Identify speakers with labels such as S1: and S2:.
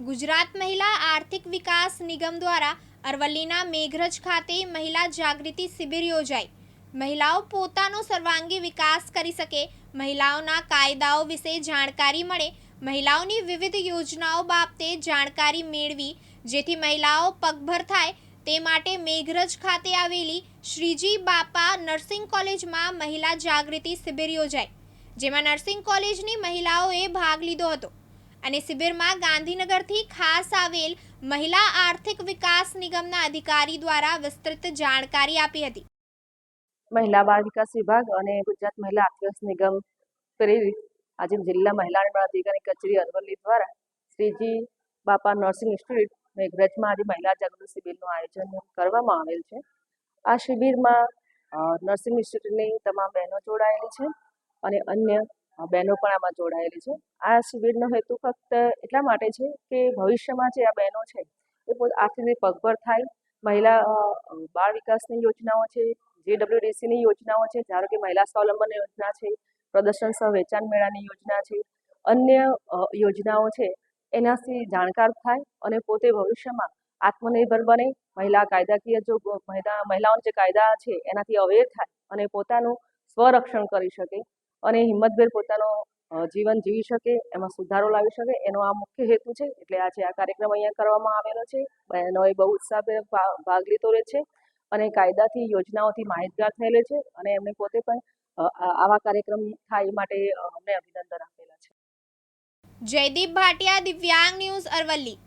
S1: ગુજરાત મહિલા આર્થિક વિકાસ નિગમ દ્વારા અરવલ્લીના મેઘરજ ખાતે મહિલા જાગૃતિ શિબિર યોજાઈ. મહિલાઓ પોતાનો સર્વાંગી વિકાસ કરી શકે, મહિલાઓના કાયદાઓ વિશે જાણકારી મળે, મહિલાઓની વિવિધ યોજનાઓ બાબતે જાણકારી મેળવી, જેથી મહિલાઓ પગભર થાય, તે માટે મેઘરજ ખાતે આવેલી શ્રીજી બાપા નર્સિંગ કોલેજમાં મહિલા જાગૃતિ શિબિર યોજાઈ, જેમાં નર્સિંગ કોલેજની મહિલાઓએ ભાગ લીધો હતો. અને શિબિરમાં ગાંધીનગરથી ખાસ આવેલ મહિલા આર્થિક વિકાસ નિગમના અધિકારી દ્વારા વિસ્તૃત જાણકારી આપી હતી.
S2: મહિલા બાળ વિકાસ વિભાગ અને ગુજરાત મહિલા આર્થિક નિગમ પ્રેરિત આજે જિલ્લા મહિલા અને બાળ અધિકારી કચેરી અરવલ્લી દ્વારા શ્રીજી બાપા નર્સિંગ ઇન્સ્ટિટ્યૂટ મેઘરજમાં આજે મહિલા જાગૃતિ શિબિરનું આયોજન કરવામાં આવેલ છે. આ શિબિરમાં નર્સિંગ ઇન્સ્ટિટ્યૂટની તમામ બહેનો જોડાયેલી છે અને અન્ય બહેનો પણ આમાં જોડાયેલી છે. આ શિબિરનો હેતુ ફક્ત એટલા માટે છે કે ભવિષ્યમાં જે આ બહેનો છે, એ આર્થિક પગભર થાય. મહિલા બાળ વિકાસની યોજનાઓ છે જેડબ્લ્યુડીસીની યોજનાઓ છે, ધારો કે મહિલા સ્વાવલંબન યોજના છે, પ્રદર્શન સહ વેચાણ મેળાની યોજના છે, અન્ય યોજનાઓ છે, એનાથી જાણકાર થાય અને પોતે ભવિષ્યમાં આત્મનિર્ભર બને. મહિલા કાયદાકીય જો મહિલા, મહિલાઓના જે કાયદા છે, એનાથી અવેર થાય અને પોતાનું સ્વરક્ષણ કરી શકે. અને હિંમતભેર પોતાનો જીવન જીવી શકે, એમાં સુધારો લાવી શકે, એનો આ મુખ્ય હેતુ છે. એટલે આજે આ કાર્યક્રમ અહીંયા કરવામાં આવેલો છે. બહેનોએ બહુ ઉત્સાહભેર ભાગ લીધો રહે છે અને કાયદાથી, યોજનાઓથી માહિતગાર થયેલે છે અને એમને પોતે પણ આવા કાર્યક્રમ થાય એ માટે અમને અભિનંદન આપેલા છે.
S1: જયદીપ ભાટિયા, દિવ્યાંગ ન્યૂઝ અરવલ્લી.